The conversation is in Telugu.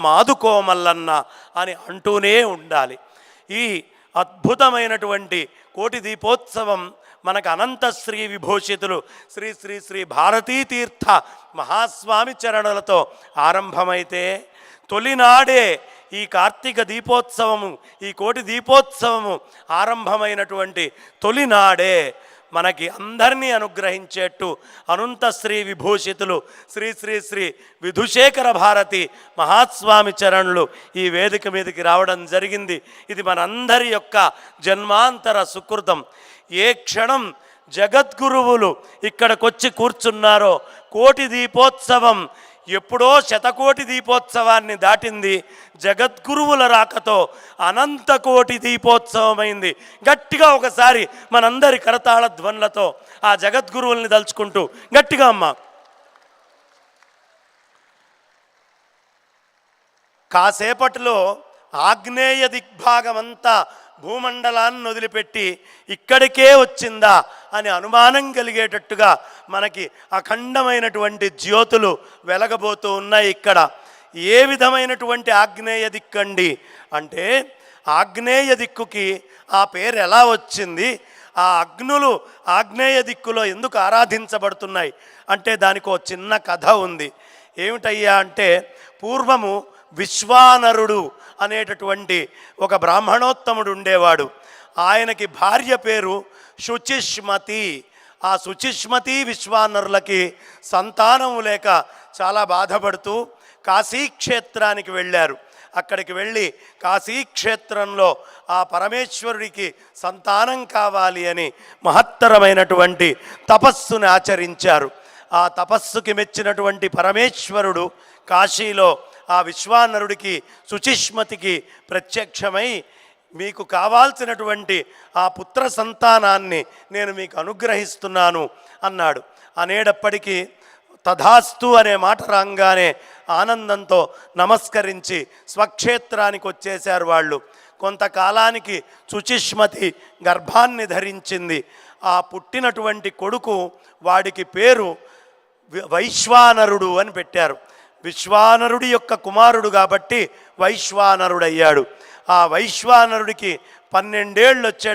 మాదుకోమల్లన్న అని అంటూనే ఉండాలి. ఈ అద్భుతమైనటువంటి కోటి దీపోత్సవం మనకు అనంత శ్రీ విభూషితులు శ్రీ శ్రీ శ్రీ భారతీ తీర్థ మహాస్వామి చరణులతో ఆరంభమైతే తొలినాడే ఈ కార్తీక దీపోత్సవము ఈ కోటి దీపోత్సవము ఆరంభమైనటువంటి తొలినాడే మనకి అందరినీ అనుగ్రహించేట్టు అనంత శ్రీ విభూషితులు శ్రీ శ్రీ శ్రీ విధుశేఖర భారతి మహాస్వామి చరణులు ఈ వేదిక మీదకి రావడం జరిగింది. ఇది మనందరి యొక్క జన్మాంతర సుకృతం. ఏ క్షణం జగద్గురువులు ఇక్కడికొచ్చి కూర్చున్నారో కోటి దీపోత్సవం ఎప్పుడో శతకోటి దీపోత్సవాన్ని దాటింది. జగద్గురువుల రాకతో అనంతకోటి దీపోత్సవమైంది. గట్టిగా ఒకసారి మనందరి కరతాళ ధ్వనులతో ఆ జగద్గురువుల్ని దలుచుకుంటూ గట్టిగా అమ్మ. కాసేపటిలో ఆగ్నేయ దిగ్భాగమంతా భూమండలాన్ని వదిలిపెట్టి ఇక్కడికే వచ్చిందా అని అనుమానం కలిగేటట్టుగా మనకి అఖండమైనటువంటి జ్యోతులు వెలగబోతూ ఉన్నాయి ఇక్కడ. ఏ విధమైనటువంటి ఆగ్నేయ దిక్కండి అంటే ఆగ్నేయ దిక్కుకి ఆ పేరు ఎలా వచ్చింది? ఆ అగ్నులు ఆగ్నేయ దిక్కులో ఎందుకు ఆరాధించబడుతున్నాయి? అంటే దానికి ఒక చిన్న కథ ఉంది. ఏమిటయ్యా అంటే పూర్వము విశ్వానరుడు అనేటటువంటి ఒక బ్రాహ్మణోత్తముడు ఉండేవాడు. ఆయనకి భార్య పేరు శుచిష్మతి ఆ శుచిష్మతి విశ్వానరులకి సంతానం లేక చాలా బాధపడుతూ కాశీక్షేత్రానికి వెళ్ళారు. అక్కడికి వెళ్ళి కాశీక్షేత్రంలో ఆ పరమేశ్వరుడికి సంతానం కావాలి అని మహత్తరమైనటువంటి తపస్సుని ఆచరించారు. ఆ తపస్సుకి మెచ్చినటువంటి పరమేశ్వరుడు కాశీలో ఆ విశ్వానరుడికి శుచిష్మతికి ప్రత్యక్షమై మీకు కావాల్సినటువంటి ఆ పుత్ర సంతానాన్ని నేను మీకు అనుగ్రహిస్తున్నాను అన్నాడు. అనేటప్పటికీ తథాస్తు అనే మాట రాగానే ఆనందంతో నమస్కరించి స్వక్షేత్రానికి వచ్చేశారు వాళ్ళు. కొంతకాలానికి సుచిష్మతి గర్భాన్ని ధరించింది. ఆ పుట్టినటువంటి కొడుకు వాడికి పేరు వైశ్వానరుడు అని పెట్టారు. విశ్వానరుడి యొక్క కుమారుడు కాబట్టి వైశ్వానరుడయ్యాడు. ఆ వైశ్వానరుడికి పన్నెండేళ్ళు వచ్చాడు